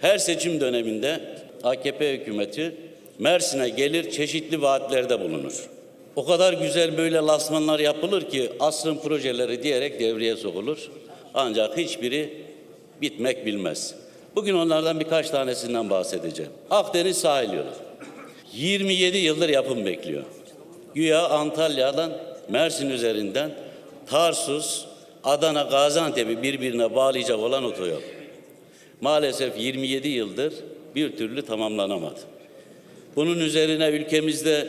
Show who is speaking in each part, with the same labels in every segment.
Speaker 1: Her seçim döneminde AKP hükümeti Mersin'e gelir çeşitli vaatlerde bulunur. O kadar güzel böyle lasmanlar yapılır ki asrın projeleri diyerek devreye sokulur. Ancak hiçbiri bitmek bilmez. Bugün onlardan birkaç tanesinden bahsedeceğim. Akdeniz sahil yolu. 27 yıldır yapım bekliyor. Güya Antalya'dan Mersin üzerinden Tarsus, Adana, Gaziantep'i birbirine bağlayacak olan otoyol. Maalesef 27 yıldır bir türlü tamamlanamadı. Bunun üzerine ülkemizde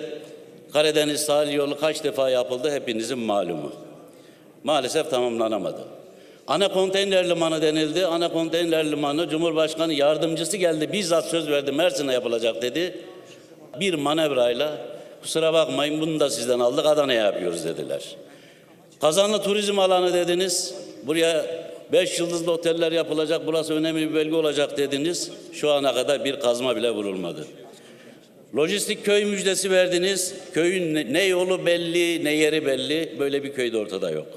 Speaker 1: Karadeniz sahil yolu kaç defa yapıldı hepinizin malumu. Maalesef tamamlanamadı. Ana konteyner limanı denildi. Ana konteyner limanı Cumhurbaşkanı yardımcısı geldi. Bizzat söz verdi Mersin'e yapılacak dedi. Bir manevrayla kusura bakmayın bunu da sizden aldık Adana'ya yapıyoruz dediler. Kazanlı turizm alanı dediniz. Buraya beş yıldızlı oteller yapılacak. Burası önemli bir bölge olacak dediniz. Şu ana kadar bir kazma bile vurulmadı. Lojistik köy müjdesi verdiniz. Köyün ne, yolu belli, ne yeri belli. Böyle bir köyde ortada yok.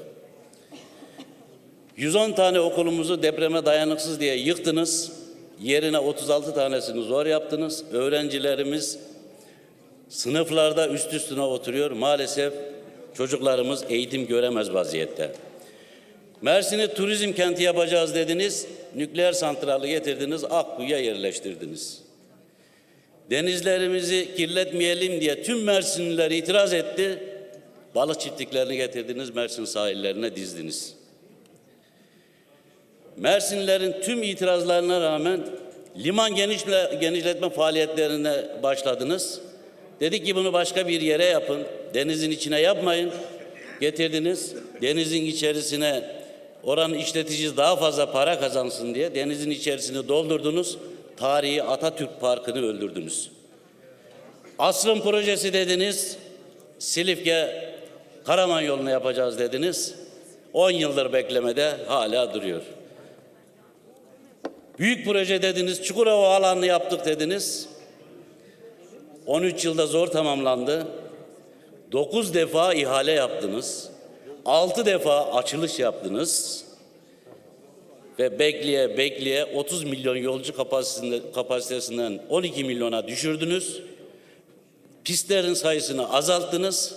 Speaker 1: 110 tane okulumuzu depreme dayanıksız diye yıktınız. Yerine 36 tanesini zor yaptınız. Öğrencilerimiz sınıflarda üst üstüne oturuyor. Maalesef çocuklarımız eğitim göremez vaziyette. Mersin'i turizm kenti yapacağız dediniz. Nükleer santrali getirdiniz, Akkuyu'ya yerleştirdiniz. Denizlerimizi kirletmeyelim diye tüm Mersinliler itiraz etti. Balık çiftliklerini getirdiniz, Mersin sahillerine dizdiniz. Mersinlilerin tüm itirazlarına rağmen liman genişle, genişletme faaliyetlerine başladınız. Dedik ki bunu başka bir yere yapın, denizin içine yapmayın. Getirdiniz, denizin içerisine oranın işleticisi daha fazla para kazansın diye denizin içerisini doldurdunuz. Tarihi Atatürk Parkı'nı öldürdünüz. Asrın projesi dediniz, Silifke Karaman yolunu yapacağız dediniz. 10 yıldır beklemede hala duruyor. Büyük proje dediniz, Çukurova alanını yaptık dediniz. 13 yılda zor tamamlandı. 9 defa ihale yaptınız. 6 defa açılış yaptınız. Ve bekleye bekleye 30 milyon yolcu kapasitesinden 12 milyona düşürdünüz. Pistlerin sayısını azalttınız,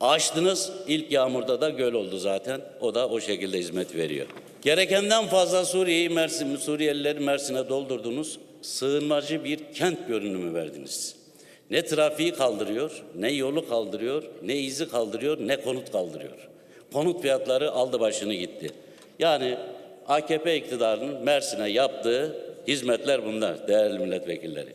Speaker 1: açtınız. İlk yağmurda da göl oldu zaten. O da o şekilde hizmet veriyor. Gerekenden fazla Suriye'yi Mersin, Suriyelileri Mersin'e doldurdunuz. Sığınmacı bir kent görünümü verdiniz. Ne trafiği kaldırıyor, ne yolu kaldırıyor, ne izi kaldırıyor, ne konut kaldırıyor. Konut fiyatları aldı başını gitti. Yani AKP iktidarının Mersin'e yaptığı hizmetler bunlar değerli milletvekilleri.